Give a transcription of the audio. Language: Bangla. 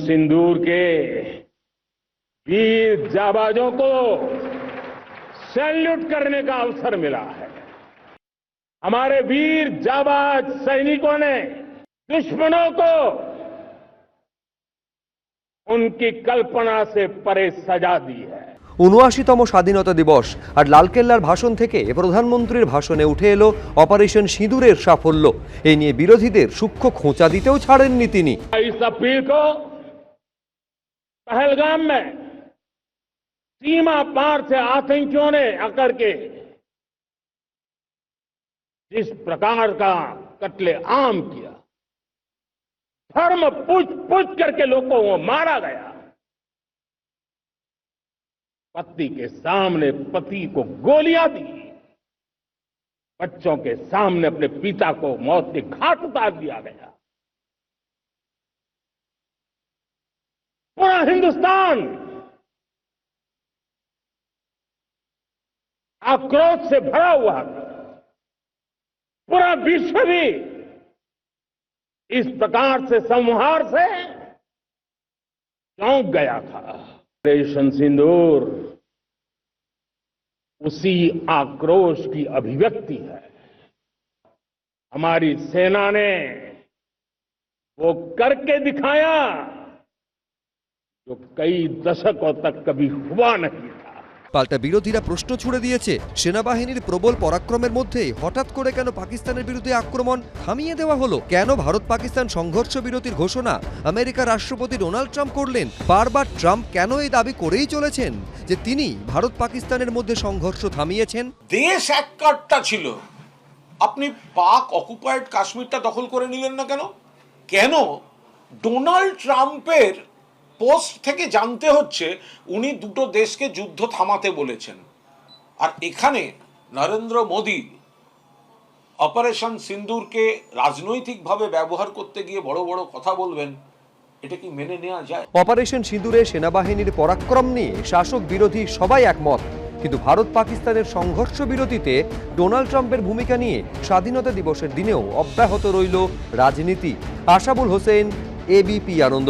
सिंदूर के वीर जाबाजों को सैल्यूट करने का अवसर मिला है हमारे वीर जाबाज सैनिकों ने दुश्मनों को उनकी कल्पना से परे सजा दी है উনআশিতম স্বাধীনতা দিবস আর লালকেল্লার ভাষণ থেকে প্রধানমন্ত্রীর ভাষণে উঠে এলো অপারেশন সিঁদুরের সাফল্য এই নিয়ে বিরোধীদের সূক্ষ্ম খোঁচা দিতেও ছাড়েননি তিনি इस अपील को पहलगाम में सीमा पार से आतंकियों ने आकर के जिस प्रकार का कत्ले आम किया, धर्म पूछ पूछ करके लोगों को मारा गया। पति के सामने पति को गोलियाँ दी, बच्चों के सामने अपने पिता को मौत के घाट उतार दिया गया। पूरा हिंदुस्तान आक्रोश से भरा हुआ था पूरा विश्व भी इस प्रकार से संहार से चौंक गया था। ऑपरेशन सिंदूर उसी आक्रोश की अभिव्यक्ति है। हमारी सेना ने वो करके दिखाया। जो कई दशकों तक कभी हुआ नहीं था পাল্টা বিরোধীরা প্রশ্ন ছুড়ে দিয়েছে সেনাবাহিনীর প্রবল পরাক্রমের মধ্যে হঠাৎ করে কেন পাকিস্তানের বিরুদ্ধে আক্রমণ থামিয়ে দেওয়া হলো কেন ভারত পাকিস্তান সংঘর্ষ বিরতির ঘোষণা আমেরিকার রাষ্ট্রপতি ডোনাল্ড ট্রাম্প করলেন বারবার ট্রাম্প কেন এই দাবি করেই চলেছেন যে তিনি ভারত পাকিস্তানের মধ্যে সংঘর্ষ থামিয়েছেন দেশ এক কাটটা ছিল আপনি পাক অকুপায়েড কাশ্মীরটা দখল করে নিলেন না কেন কেন ডোনাল্ড ট্রাম্পের পোস্ট থেকে জানতে হচ্ছে উনি দুটো দেশকে যুদ্ধ থামাতে বলেছেন। আর এখানে নরেন্দ্র মোদী অপারেশন সিন্দুরকে রাজনৈতিকভাবে ব্যবহার করতে গিয়ে বড় বড় কথা বলবেন, এটা কি মেনে নেওয়া যায়? অপারেশন সিঁদুরে সেনাবাহিনীর পরাক্রম নিয়ে শাসক বিরোধী সবাই একমত। কিন্তু ভারত পাকিস্তানের সংঘর্ষ বিরতিতে ডোনাল্ড ট্রাম্পের ভূমিকা নিয়ে স্বাধীনতা দিবসের দিনেও অব্যাহত রইল রাজনীতি। আশাবুল হোসেন এবিপি আনন্দ।